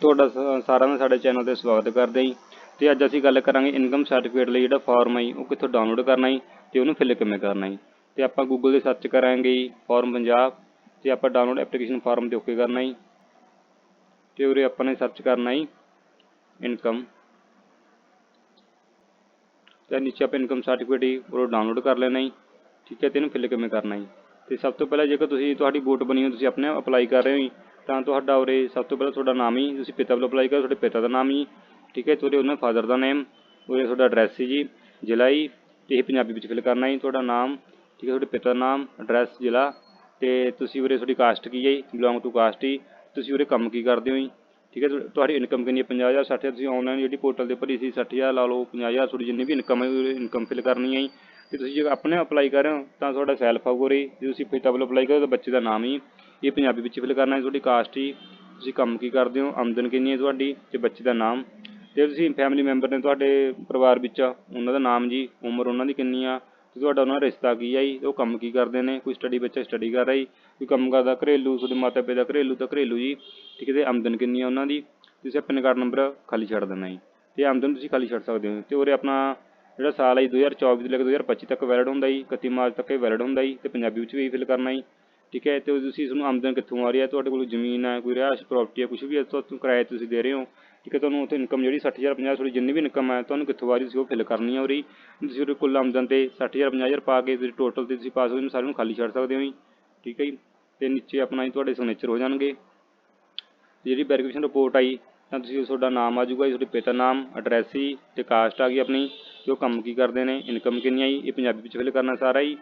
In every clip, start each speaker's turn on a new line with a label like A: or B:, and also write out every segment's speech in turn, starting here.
A: ਤੁਹਾਡਾ ਸ- ਸਾਰਿਆਂ ਦਾ ਸਾਡੇ ਚੈਨਲ ਤੇ ਸਵਾਗਤ ਕਰਦੇ ਹਾਂ ਜੀ। ਤੇ ਅੱਜ ਅਸੀਂ ਗੱਲ ਕਰਾਂਗੇ ਇਨਕਮ ਸਰਟੀਫਿਕੇਟ ਲਈ ਜਿਹੜਾ ਫਾਰਮ ਹੈ ਜੀ, ਉਹ ਕਿੱਥੋਂ ਡਾਊਨਲੋਡ ਕਰਨਾ ਜੀ ਤੇ ਉਹਨੂੰ ਫਿਲ ਕਿਵੇਂ ਕਰਨਾ ਜੀ। ਤੇ ਆਪਾਂ ਗੂਗਲ ਤੇ ਸਰਚ ਕਰਾਂਗੇ ਜੀ ਫਾਰਮ ਪੰਜਾਬ ਤੇ ਆਪਾਂ ਡਾਊਨਲੋਡ ਐਪਲੀਕੇਸ਼ਨ ਫਾਰਮ ਤੇ ਓਕੇ ਕਰਨਾ ਜੀ। ਤੇ ਉਰੇ ਆਪਾਂ ਨੇ ਸਰਚ ਕਰਨਾ ਜੀ ਇਨਕਮ। ਤੇ ਨੀਚੇ ਆਪਾਂ ਇਨਕਮ ਸਰਟੀਫਿਕੇਟ ਹੀ ਉਹ ਡਾਊਨਲੋਡ ਕਰ ਲੈਣਾ ਜੀ। ਠੀਕ ਹੈ ਤੇ ਇਹਨੂੰ ਫਿਲ ਕਿਵੇਂ ਕਰਨਾ ਜੀ। ਤੇ ਸਭ ਤੋਂ ਪਹਿਲਾਂ ਜੇਕਰ ਤੁਸੀਂ ਤੁਹਾਡੀ ਵੋਟ ਬਣੀ ਹੋ ਤੁਸੀਂ ਆਪਣੇ ਅਪਲਾਈ ਕਰ ਰਹੇ ਹੋ ਜੀ ਤਾਂ ਤੁਹਾਡਾ ਉਰੇ ਸਭ ਤੋਂ ਪਹਿਲਾਂ ਤੁਹਾਡਾ ਨਾਮ ਹੀ, ਤੁਸੀਂ ਪਿਤਾ ਵੱਲੋਂ ਅਪਲਾਈ ਕਰੋ, ਤੁਹਾਡੇ ਪਿਤਾ ਦਾ ਨਾਮ ਹੀ, ਠੀਕ ਹੈ? ਤੁਹਾਡੇ ਉਹਨਾਂ ਫਾਦਰ ਦਾ ਨੇਮ ਉਰੇ ਤੁਹਾਡਾ ਐਡਰੈਸ ਸੀ ਜੀ, ਜ਼ਿਲ੍ਹਾ ਹੀ ਤੇ ਇਹ ਪੰਜਾਬੀ ਵਿੱਚ ਫਿਲ ਕਰਨਾ ਜੀ, ਤੁਹਾਡਾ ਨਾਮ, ਠੀਕ ਹੈ? ਤੁਹਾਡੇ ਪਿਤਾ ਦਾ ਨਾਮ ਐਡਰੈਸ ਜ਼ਿਲ੍ਹਾ, ਤੇ ਤੁਸੀਂ ਉਰੇ ਤੁਹਾਡੀ ਕਾਸਟ ਕੀ ਹੈ ਜੀ? ਬਿਲੋਂਗ ਟੂ ਕਾਸਟ ਹੀ ਤੁਸੀਂ ਉਰੇ ਕੰਮ ਕੀ ਕਰਦੇ ਹੋ ਜੀ? ਠੀਕ ਹੈ? ਤੁਹਾ- ਤੁਹਾਡੀ ਇਨਕਮ ਕਿੰਨੀ ਹੈ? 50000 60000 ਤੁਸੀਂ ਆਨਲਾਈਨ ਜਿਹੜੀ ਪੋਰਟਲ ਦੇ ਭਰੀ ਸੀ 60000 ਲਾ ਲਓ 50000 ਤੁਹਾਡੀ ਜਿੰਨੀ ਵੀ ਇਨਕਮ ਹੈ ਇਨਕਮ ਫਿਲ ਕਰਨੀ ਹੈ ਜੀ। ਤੇ ਤੁਸੀਂ ਜੇ ਆਪਣੇ ਅਪਲਾਈ ਕਰ ਰਹੇ ਹੋ, ਤਾਂ ਤੁਹਾਡਾ ਸੈਲਫ ਆਊਗਾ ਉਰੇ, ਜੇ ਤੁਸੀਂ ਪਿਤਾ ਵੱਲੋਂ ਅਪਲਾਈ ਕਰੋ, ਤਾਂ ਬੱਚੇ ਦਾ ਨਾਮ ਹੀ ਇਹ ਪੰਜਾਬੀ ਵਿੱਚ ਫਿਲ ਕਰਨਾ ਹੈ। ਤੁਹਾਡੀ ਕਾਸਟ ਜੀ ਤੁਸੀਂ ਕੰਮ ਕੀ ਕਰਦੇ ਹੋ? ਆਮਦਨ ਕਿੰਨੀ ਹੈ ਤੁਹਾਡੀ ਤੇ ਬੱਚੇ ਦਾ ਨਾਮ? ਤੇ ਤੁਸੀਂ ਫੈਮਿਲੀ ਮੈਂਬਰ ਨੇ ਤੁਹਾਡੇ ਪਰਿਵਾਰ ਵਿੱਚ ਉਹਨਾਂ ਦਾ ਨਾਮ ਜੀ, ਉਮਰ ਉਹਨਾਂ ਦੀ ਕਿੰਨੀ ਆ? ਤੇ ਤੁਹਾਡਾ ਉਹਨਾਂ ਦਾ ਰਿਸ਼ਤਾ ਕੀ ਆ ਜੀ? ਉਹ ਕੰਮ ਕੀ ਕਰਦੇ ਨੇ? ਕੋਈ ਸਟੱਡੀ ਬੱਚਾ ਸਟੱਡੀ ਕਰ ਰਿਹਾ ਜੀ? ਕੋਈ ਕੰਮ ਕਰਦਾ ਘਰੇਲੂ, ਤੁਹਾਡੇ ਮਾਤਾ ਪਿਤਾ ਘਰੇਲੂ ਤਾਂ ਘਰੇਲੂ ਜੀ। ਠੀਕ ਹੈ ਤੇ ਆਮਦਨ ਕਿੰਨੀ ਆ ਉਹਨਾਂ ਦੀ? ਤੁਸੀਂ ਆਪਣਾ ਕਾਰਡ ਨੰਬਰ ਖਾਲੀ ਛੱਡ ਦੇਣਾ ਜੀ। ਤੇ ਆਮਦਨ ਤੁਸੀਂ ਖਾਲੀ ਛੱਡ ਸਕਦੇ ਹੋ। ਤੇ ਉਰੇ ਆਪਣਾ ਜਿਹੜਾ ਸਾਲ ਹੈ ਜੀ 2024 ਤੋਂ ਲੈ ਕੇ 2025 ਤੱਕ ਵੈਲਿਡ ਹੁੰਦਾ ਜੀ। 31 ਮਾਰਚ ਤੱਕ ਇਹ ਵੈਲਿਡ ਹੁੰਦਾ ਜੀ। ਤੇ ਪੰਜਾਬੀ ਵਿੱਚ ਵੀ ਫਿਲ ਕਰਨਾ ਜੀ। ਠੀਕ ਹੈ, ਤੇ ਤੁਸੀਂ ਇਸ ਆਮਦਨ ਕਿੱਥੋਂ ਆ ਰਹੀ ਹੈ? ਤੁਹਾਡੇ ਕੋਲ ਜ਼ਮੀਨ ਹੈ, ਕੋਈ ਰਿਹਾਇਸ਼ ਪ੍ਰਾਪਰਟੀ ਹੈ ਕੁਝ ਵੀ ਹੈ ਤੁਹਾਨੂੰ ਕਿਰਾਏ ਤੁਸੀਂ ਦੇ ਰਹੇ ਹੋ। ਠੀਕ ਹੈ, ਤੁਹਾਨੂੰ ਉੱਥੇ ਇਨਕਮ ਜਿਹੜੀ 60000 50 ਤੁਹਾਡੀ ਜਿੰਨੀ ਵੀ ਇਨਕਮ ਹੈ, ਤੁਹਾਨੂੰ ਕਿੱਥੋਂ ਆ ਰਹੀ ਤੁਸੀਂ ਉਹ ਫਿਲ ਕਰਨੀ ਹੈ ਉਰੀ ਤੁਸੀਂ ਉਹਦੇ ਕੁੱਲ ਆਮਦਨ ਤੇ 60000 50000 ਪਾ ਕੇ ਤੁਸੀਂ ਟੋਟਲ ਤੇ ਤੁਸੀਂ ਪਾਸ ਹੋ ਇਹਨੂੰ ਸਾਰਿਆਂ ਨੂੰ ਖਾਲੀ ਛੱਡ ਸਕਦੇ ਹੋ ਜੀ। ਠੀਕ ਹੈ ਜੀ, ਤੇ ਨੀਚੇ ਆਪਣਾ ਜੀ ਤੁਹਾਡੇ ਸਿਗਨੇਚਰ ਹੋ ਜਾਣਗੇ। ਤੇ ਜਿਹੜੀ ਵੈਰੀਫਿਕੇਸ਼ਨ ਰਿਪੋਰਟ ਆਈ, ਤਾਂ ਤੁਸੀਂ ਤੁਹਾਡਾ ਨਾਮ ਆ ਜਾਊਗਾ ਜੀ, ਤੁਹਾਡੇ ਪਿਤਾ ਨਾਮ ਐਡਰੈਸ ਜੀ, ਤੇ ਕਾਸਟ ਆ ਗਈ ਆਪਣੀ, ਤੇ ਉਹ ਕੰਮ ਕੀ ਕਰਦੇ ਨੇ ਇਨਕਮ ਕਿੰਨੀ ਆਈ ਇਹ ਪੰਜਾਬੀ ਵਿੱਚ ਫਿਲ ਕਰਨਾ ਸਾਰਾ ਹੀ।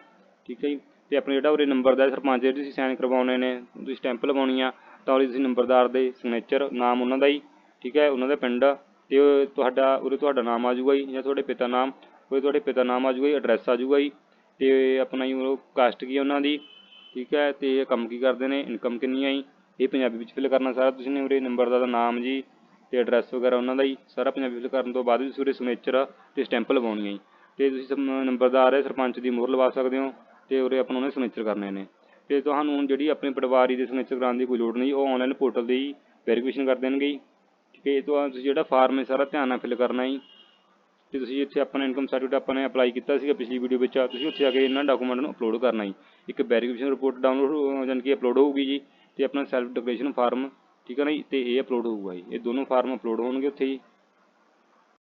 A: ਠੀਕ ਹੈ ਜੀ ਤੇ ਆਪਣੇ ਜਿਹੜਾ ਉਰੇ ਨੰਬਰਦਾਰ ਸਰਪੰਚ ਜਿਹੜੇ ਤੁਸੀਂ ਸਾਈਨ ਕਰਵਾਉਣੇ ਨੇ, ਤੁਸੀਂ ਸਟੈਂਪ ਲਗਾਉਣੀ ਆ, ਤਾਂ ਉਰੇ ਤੁਸੀਂ ਨੰਬਰਦਾਰ ਦੇ ਸਿਗਨੇਚਰ ਨਾਮ ਉਹਨਾਂ ਦਾ ਹੀ, ਠੀਕ ਹੈ, ਉਹਨਾਂ ਦਾ ਪਿੰਡ, ਤੇ ਤੁਹਾਡਾ, ਉਰੇ ਤੁਹਾਡਾ ਨਾਮ ਆ ਜਾਊਗਾ ਜੀ, ਜਾਂ ਤੁਹਾਡੇ ਪਿਤਾ ਨਾਮ, ਉਰੇ ਤੁਹਾਡੇ ਪਿਤਾ ਨਾਮ ਆ ਜਾਊਗਾ ਜੀ ਐਡਰੈਸ ਆ ਜਾਊਗਾ ਜੀ, ਤੇ ਆਪਣਾ ਜੀ ਉਹ ਕਾਸਟ ਕੀ ਉਹਨਾਂ ਦੀ, ਠੀਕ ਹੈ, ਤੇ ਇਹ ਕੰਮ ਕੀ ਕਰਦੇ ਨੇ ਇਨਕਮ ਕਿੰਨੀ ਆ ਜੀ, ਇਹ ਪੰਜਾਬੀ ਵਿੱਚ ਫਿਲ ਕਰਨਾ ਸਾਰਾ ਤੁਸੀਂ ਨੇ ਉਰੇ ਨੰਬਰਦਾਰ ਦਾ ਨਾਮ ਜੀ, ਤੇ ਐਡਰੈਸ ਵਗੈਰਾ ਉਹਨਾਂ ਦਾ ਜੀ ਸਾਰਾ ਪੰਜਾਬੀ ਫਿਲ ਕਰਨ ਤੋਂ ਬਾਅਦ ਵੀ ਤੁਸੀਂ ਉਰੇ ਸਿਗਨੇਚਰ ਤੇ ਸਟੈਂਪ ਲਗਾਉਣੀ ਹੈ ਜੀ, ਤੇ ਤੁਸੀਂ ਸਮ- ਨੰਬਰਦਾਰ ਹੈ, ਸਰਪੰਚ ਦੀ ਮੋਹਰ ਲਵਾ ਸਕਦੇ ਹੋ ਤੇ ਉਰੇ ਆਪਣਾ ਉਹਨੇ ਸਿਗਨੇਚਰ ਕਰਨੇ ਨੇ। ਤੇ ਤੁਹਾਨੂੰ ਹੁਣ ਜਿਹੜੀ ਆਪਣੀ ਪਟਵਾਰੀ ਦੇ ਸਿਗਨੇਚਰ ਕਰਾਉਣ ਦੀ ਕੋਈ ਲੋੜ ਨਹੀਂ, ਉਹ ਆਨਲਾਈਨ ਪੋਰਟਲ ਦੀ ਵੈਰੀਫਿਕੇਸ਼ਨ ਕਰ ਦੇਣਗੇ ਜੀ। ਠੀਕ ਹੈ ਇਹ ਤੋਂ ਤੁਸੀਂ ਜਿਹੜਾ ਫਾਰਮ ਹੈ ਸਾਰਾ ਧਿਆਨ ਨਾਲ ਫਿਲ ਕਰਨਾ ਜੀ। ਤੇ ਤੁਸੀਂ ਇੱਥੇ ਆਪਣਾ ਇਨਕਮ ਸਰਟੀਫਿਕੇਟ ਆਪਾਂ ਨੇ ਅਪਲਾਈ ਕੀਤਾ ਸੀਗਾ ਪਿਛਲੀ ਵੀਡੀਓ ਵਿੱਚ, ਤੁਸੀਂ ਉੱਥੇ ਆ ਕੇ ਇਹਨਾਂ ਡਾਕੂਮੈਂਟ ਨੂੰ ਅਪਲੋਡ ਕਰਨਾ ਜੀ। ਇੱਕ ਵੈਰੀਫਿਕੇਸ਼ਨ ਰਿਪੋਰਟ ਡਾਊਨਲੋਡ ਜਾਣੀ ਕਿ ਅਪਲੋਡ ਹੋਊਗੀ ਜੀ, ਤੇ ਆਪਣਾ ਸੈਲਫ ਡਿਕਲੇਰੇਸ਼ਨ ਫਾਰਮ ਠੀਕ ਹੈ ਨਾ ਜੀ, ਤੇ ਇਹ ਅਪਲੋਡ ਹੋਊਗਾ ਜੀ। ਇਹ ਦੋਨੋਂ ਫਾਰਮ ਅਪਲੋਡ ਹੋਣਗੇ ਉੱਥੇ ਜੀ।